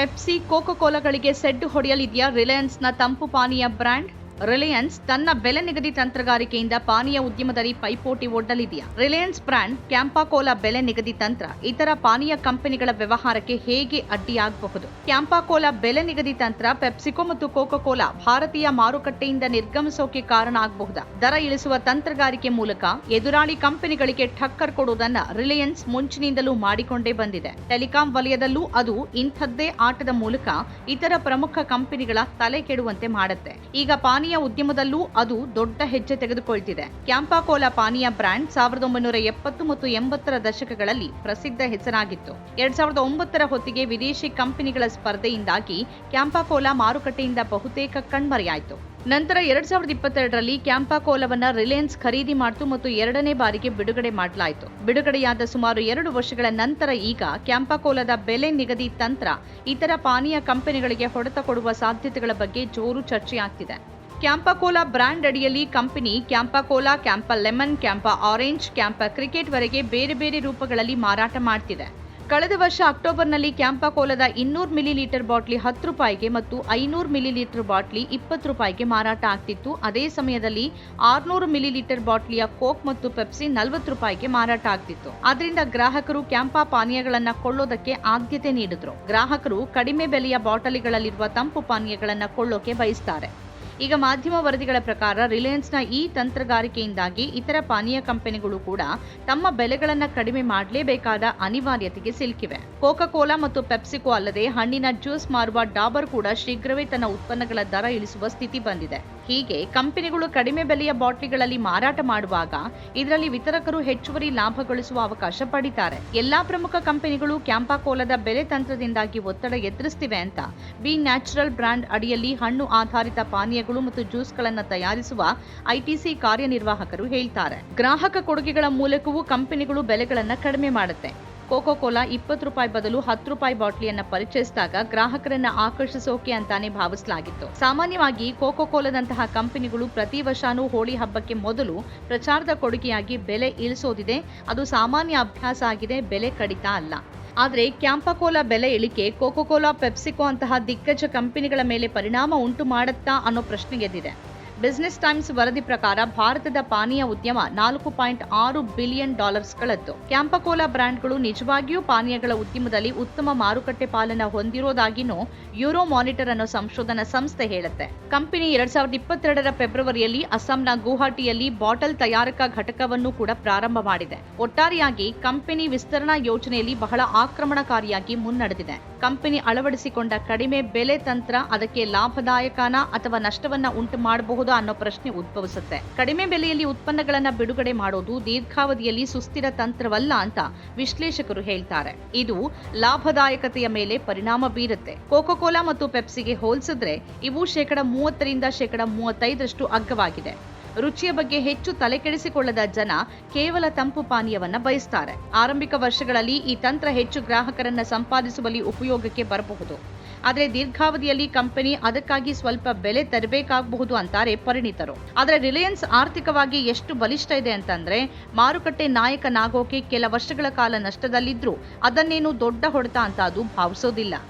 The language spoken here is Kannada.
ಪೆಪ್ಸಿ ಕೋಕೋ ಕೋಲಾಗಳಿಗೆ ಸೆಡ್ಡು ಹೊಡೆಯಲಿದೆಯಾ ರಿಲಯನ್ಸ್ನ ತಂಪು ಪಾನೀಯ ಬ್ರ್ಯಾಂಡ್? ರಿಲಯನ್ಸ್ ತನ್ನ ಬೆಲೆ ನಿಗದಿ ತಂತ್ರಗಾರಿಕೆಯಿಂದ ಪಾನೀಯ ಉದ್ಯಮದಲ್ಲಿ ಪೈಪೋಟಿ ಒಡ್ಡಲಿದೆಯಾ? ರಿಲಯನ್ಸ್ ಬ್ರ್ಯಾಂಡ್ ಕ್ಯಾಂಪಾಕೋಲಾ ಬೆಲೆ ನಿಗದಿ ತಂತ್ರ, ಇತರ ಪಾನೀಯ ಕಂಪನಿಗಳ ವ್ಯವಹಾರಕ್ಕೆ ಹೇಗೆ ಅಡ್ಡಿಯಾಗಬಹುದು? ಕ್ಯಾಂಪಾಕೋಲಾ ಬೆಲೆ ನಿಗದಿ ತಂತ್ರ ಪೆಪ್ಸಿಕೋ ಮತ್ತು ಕೋಕೋ ಕೋಲಾ ಭಾರತೀಯ ಮಾರುಕಟ್ಟೆಯಿಂದ ನಿರ್ಗಮಿಸೋಕೆ ಕಾರಣ ಆಗಬಹುದಾ? ದರ ಇಳಿಸುವ ತಂತ್ರಗಾರಿಕೆ ಮೂಲಕ ಎದುರಾಳಿ ಕಂಪನಿಗಳಿಗೆ ಠಕ್ಕರ್ ಕೊಡುವುದನ್ನ ರಿಲಯನ್ಸ್ ಮುಂಚಿನಿಂದಲೂ ಮಾಡಿಕೊಂಡೇ ಬಂದಿದೆ. ಟೆಲಿಕಾಂ ವಲಯದಲ್ಲೂ ಅದು ಇಂಥದ್ದೇ ಆಟದ ಮೂಲಕ ಇತರ ಪ್ರಮುಖ ಕಂಪನಿಗಳ ತಲೆ ಕೆಡುವಂತೆ ಮಾಡುತ್ತೆ. ಈಗ ಪಾನೀಯ ಉದ್ಯಮದಲ್ಲೂ ಅದು ದೊಡ್ಡ ಹೆಜ್ಜೆ ತೆಗೆದುಕೊಳ್ತಿದೆ. ಕ್ಯಾಂಪಾಕೋಲಾ ಪಾನೀಯ ಬ್ರ್ಯಾಂಡ್ ಸಾವಿರದ ಒಂಬೈನೂರ ಎಪ್ಪತ್ತು ಮತ್ತು ಎಂಬತ್ತರ ದಶಕಗಳಲ್ಲಿ ಪ್ರಸಿದ್ಧ ಹೆಸರಾಗಿತ್ತು. ಎರಡ್ ಸಾವಿರದ ಒಂಬತ್ತರ ಹೊತ್ತಿಗೆ ವಿದೇಶಿ ಕಂಪನಿಗಳ ಸ್ಪರ್ಧೆಯಿಂದಾಗಿ ಕ್ಯಾಂಪಾಕೋಲಾ ಮಾರುಕಟ್ಟೆಯಿಂದ ಬಹುತೇಕ ಕಣ್ಮರೆಯಾಯಿತು. ನಂತರ ಎರಡ್ ಸಾವಿರದ ಇಪ್ಪತ್ತೆರಡರಲ್ಲಿ ಕ್ಯಾಂಪಾಕೋಲವನ್ನ ರಿಲಯನ್ಸ್ ಖರೀದಿ ಮಾಡಿತು ಮತ್ತು ಎರಡನೇ ಬಾರಿಗೆ ಬಿಡುಗಡೆ ಮಾಡಲಾಯಿತು. ಬಿಡುಗಡೆಯಾದ ಸುಮಾರು ಎರಡು ವರ್ಷಗಳ ನಂತರ ಈಗ ಕ್ಯಾಂಪಾಕೋಲದ ಬೆಲೆ ನಿಗದಿ ತಂತ್ರ ಇತರ ಪಾನೀಯ ಕಂಪನಿಗಳಿಗೆ ಹೊಡೆತ ಕೊಡುವ ಸಾಧ್ಯತೆಗಳ ಬಗ್ಗೆ ಜೋರು ಚರ್ಚೆಯಾಗ್ತಿದೆ. ಕ್ಯಾಂಪಾಕೋಲಾ ಬ್ರ್ಯಾಂಡ್ ಅಡಿಯಲ್ಲಿ company Campa Cola, Campa lemon, Campa orange, Campa cricket ವರೆಗೆ ಬೇರೆ ಬೇರೆ ರೂಪಗಳಲ್ಲಿ ಮಾರಾಟ ಮಾಡ್ತಿದೆ. ಕಳೆದ ವರ್ಷ ಅಕ್ಟೋಬರ್ನಲ್ಲಿ ಕ್ಯಾಂಪಕೋಲಾದ ಇನ್ನೂರು ಮಿಲಿ ಲೀಟರ್ ಬಾಟ್ಲಿ ಹತ್ತು ರೂಪಾಯಿಗೆ ಮತ್ತು ಐನೂರು ಮಿಲಿ ಲೀಟರ್ ಬಾಟ್ಲಿ ಇಪ್ಪತ್ತು ರೂಪಾಯಿಗೆ ಮಾರಾಟ ಆಗ್ತಿತ್ತು. ಅದೇ ಸಮಯದಲ್ಲಿ ಆರುನೂರು ಮಿಲಿ ಲೀಟರ್ ಬಾಟ್ಲಿಯ ಕೋಕ್ ಮತ್ತು ಪೆಪ್ಸಿ ನಲವತ್ತು ರೂಪಾಯಿಗೆ ಮಾರಾಟ ಆಗ್ತಿತ್ತು. ಆದ್ರಿಂದ ಗ್ರಾಹಕರು ಕ್ಯಾಂಪಾ ಪಾನೀಯಗಳನ್ನು ಕೊಳ್ಳೋದಕ್ಕೆ ಆದ್ಯತೆ ನೀಡಿದ್ರು. ಗ್ರಾಹಕರು ಕಡಿಮೆ ಬೆಲೆಯ ಬಾಟಲಿಗಳಲ್ಲಿರುವ ತಂಪು ಪಾನೀಯಗಳನ್ನು ಕೊಳ್ಳೋಕೆ ಬಯಸ್ತಾರೆ. ಈಗ ಮಾಧ್ಯಮ ವರದಿಗಳ ಪ್ರಕಾರ ರಿಲಯನ್ಸ್ನ ಈ ತಂತ್ರಗಾರಿಕೆಯಿಂದಾಗಿ ಇತರ ಪಾನೀಯ ಕಂಪನಿಗಳು ಕೂಡ ತಮ್ಮ ಬೆಲೆಗಳನ್ನು ಕಡಿಮೆ ಮಾಡಲೇಬೇಕಾದ ಅನಿವಾರ್ಯತೆಗೆ ಸಿಲುಕಿವೆ. ಕೋಕಾ ಕೋಲಾ ಮತ್ತು ಪೆಪ್ಸಿಕೋ ಅಲ್ಲದೆ ಹಣ್ಣಿನ ಜ್ಯೂಸ್ ಮಾರುವ ಡಾಬರ್ ಕೂಡ ಶೀಘ್ರವೇ ತನ್ನ ಉತ್ಪನ್ನಗಳ ದರ ಇಳಿಸುವ ಸ್ಥಿತಿ ಬಂದಿದೆ. ಹೀಗೆ ಕಂಪನಿಗಳು ಕಡಿಮೆ ಬೆಲೆಯ ಬಾಟ್ಲಿಗಳಲ್ಲಿ ಮಾರಾಟ ಮಾಡುವಾಗ ಇದರಲ್ಲಿ ವಿತರಕರು ಹೆಚ್ಚುವರಿ ಲಾಭ ಗಳಿಸುವ ಅವಕಾಶ ಪಡಿತಾರೆ. ಎಲ್ಲಾ ಪ್ರಮುಖ ಕಂಪನಿಗಳು ಕ್ಯಾಂಪಾಕೋಲದ ಬೆಲೆ ತಂತ್ರದಿಂದಾಗಿ ಒತ್ತಡ ಎದುರಿಸ್ತಿವೆ ಅಂತ ಬಿ ನ್ಯಾಚುರಲ್ ಬ್ರ್ಯಾಂಡ್ ಅಡಿಯಲ್ಲಿ ಹಣ್ಣು ಆಧಾರಿತ ಪಾನೀಯಗಳು ಮತ್ತು ಜ್ಯೂಸ್ಗಳನ್ನು ತಯಾರಿಸುವ ಐಟಿಸಿ ಕಾರ್ಯನಿರ್ವಾಹಕರು ಹೇಳ್ತಾರೆ. ಗ್ರಾಹಕ ಕೊಡುಗೆಗಳ ಮೂಲಕವೂ ಕಂಪನಿಗಳು ಬೆಲೆಗಳನ್ನು ಕಡಿಮೆ ಮಾಡುತ್ತೆ. ಕೋಕೋ ಕೋಲಾ ಇಪ್ಪತ್ತು ರೂಪಾಯಿ ಬದಲು ಹತ್ತು ರೂಪಾಯಿ ಬಾಟ್ಲಿಯನ್ನ ಪರಿಚಯಿಸಿದಾಗ ಗ್ರಾಹಕರನ್ನ ಆಕರ್ಷಿಸೋಕೆ ಅಂತಾನೆ ಭಾವಿಸಲಾಗಿತ್ತು. ಸಾಮಾನ್ಯವಾಗಿ ಕೋಕೋ ಕೋಲಾದಂತಹ ಕಂಪನಿಗಳು ಪ್ರತಿ ವರ್ಷನೂ ಹೋಳಿ ಹಬ್ಬಕ್ಕೆ ಮೊದಲು ಪ್ರಚಾರದ ಕೊಡುಗೆಯಾಗಿ ಬೆಲೆ ಇಳಿಸೋದಿದೆ. ಅದು ಸಾಮಾನ್ಯ ಅಭ್ಯಾಸ ಆಗಿದೆ, ಬೆಲೆ ಕಡಿತ ಅಲ್ಲ. ಆದರೆ ಕ್ಯಾಂಪಕೋಲಾ ಬೆಲೆ ಇಳಿಕೆ ಕೋಕೋ ಕೋಲಾ ಪೆಪ್ಸಿಕೋ ಅಂತಹ ದಿಗ್ಗಜ ಕಂಪನಿಗಳ ಮೇಲೆ ಪರಿಣಾಮ ಉಂಟು ಮಾಡುತ್ತಾ ಅನ್ನೋ ಪ್ರಶ್ನೆ ಎದ್ದಿದೆ. ಬಿಸಿನೆಸ್ ಟೈಮ್ಸ್ ವರದಿ ಪ್ರಕಾರ ಭಾರತದ ಪಾನೀಯ ಉದ್ಯಮ ನಾಲ್ಕು ಪಾಯಿಂಟ್ ಆರು ಬಿಲಿಯನ್ ಡಾಲರ್ಸ್ಗಳದ್ದು ಕ್ಯಾಂಪಕೋಲಾ ಬ್ರ್ಯಾಂಡ್ಗಳು ನಿಜವಾಗಿಯೂ ಪಾನೀಯಗಳ ಉದ್ಯಮದಲ್ಲಿ ಉತ್ತಮ ಮಾರುಕಟ್ಟೆ ಪಾಲನ ಹೊಂದಿರೋದಾಗಿನೂ ಯೂರೋ ಮಾನಿಟರ್ ಅನ್ನೋ ಸಂಶೋಧನಾ ಸಂಸ್ಥೆ ಹೇಳುತ್ತೆ. ಕಂಪನಿ ಎರಡ್ ಸಾವಿರದ ಇಪ್ಪತ್ತೆರಡರ ಫೆಬ್ರವರಿಯಲ್ಲಿ ಅಸ್ಸಾಂನ ಗುವಾಹಟಿಯಲ್ಲಿ ಬಾಟಲ್ ತಯಾರಕ ಘಟಕವನ್ನು ಕೂಡ ಪ್ರಾರಂಭ ಮಾಡಿದೆ. ಒಟ್ಟಾರೆಯಾಗಿ ಕಂಪನಿ ವಿಸ್ತರಣಾ ಯೋಜನೆಯಲ್ಲಿ ಬಹಳ ಆಕ್ರಮಣಕಾರಿಯಾಗಿ ಮುನ್ನಡೆದಿದೆ. ಕಂಪನಿ ಅಳವಡಿಸಿಕೊಂಡ ಕಡಿಮೆ ಬೆಲೆ ತಂತ್ರ ಅದಕ್ಕೆ ಲಾಭದಾಯಕನ ಅಥವಾ ನಷ್ಟವನ್ನ ಉಂಟು ಮಾಡಬಹುದಾ ಅನ್ನೋ ಪ್ರಶ್ನೆ ಉದ್ಭವಿಸುತ್ತೆ. ಕಡಿಮೆ ಬೆಲೆಯಲ್ಲಿ ಉತ್ಪನ್ನಗಳನ್ನ ಬಿಡುಗಡೆ ಮಾಡೋದು ದೀರ್ಘಾವಧಿಯಲ್ಲಿ ಸುಸ್ಥಿರ ತಂತ್ರವಲ್ಲ ಅಂತ ವಿಶ್ಲೇಷಕರು ಹೇಳ್ತಾರೆ. ಇದು ಲಾಭದಾಯಕತೆಯ ಮೇಲೆ ಪರಿಣಾಮ ಬೀರುತ್ತೆ. ಕೋಕೋ ಕೋಲಾ ಮತ್ತು ಪೆಪ್ಸಿಗೆ ಹೋಲಿಸಿದ್ರೆ ಇವು ಶೇಕಡ ಮೂವತ್ತರಿಂದ ಶೇಕಡ ಮೂವತ್ತೈದರಷ್ಟು ಅಗ್ಗವಾಗಿದೆ. ರುಚಿಯ ಬಗ್ಗೆ ಹೆಚ್ಚು ತಲೆಕೆಡಿಸಿಕೊಳ್ಳದ ಜನ ಕೇವಲ ತಂಪು ಪಾನೀಯವನ್ನ ಬಯಸ್ತಾರೆ. ಆರಂಭಿಕ ವರ್ಷಗಳಲ್ಲಿ ಈ ತಂತ್ರ ಹೆಚ್ಚು ಗ್ರಾಹಕರನ್ನ ಸಂಪಾದಿಸುವಲ್ಲಿ ಉಪಯೋಗಕ್ಕೆ ಬರಬಹುದು. ಆದರೆ ದೀರ್ಘಾವಧಿಯಲ್ಲಿ ಕಂಪನಿ ಅದಕ್ಕಾಗಿ ಸ್ವಲ್ಪ ಬೆಲೆ ತರಬೇಕಾಗಬಹುದು ಅಂತಾರೆ ಪರಿಣಿತರು. ಆದರೆ ರಿಲಯನ್ಸ್ ಆರ್ಥಿಕವಾಗಿ ಎಷ್ಟು ಬಲಿಷ್ಠ ಇದೆ ಅಂತಂದ್ರೆ, ಮಾರುಕಟ್ಟೆ ನಾಯಕನಾಗೋಕೆ ಕೆಲ ವರ್ಷಗಳ ಕಾಲ ನಷ್ಟದಲ್ಲಿದ್ರೂ ಅದನ್ನೇನು ದೊಡ್ಡ ಹೊಡೆತ ಅಂತ ಅದು ಭಾವಿಸೋದಿಲ್ಲ.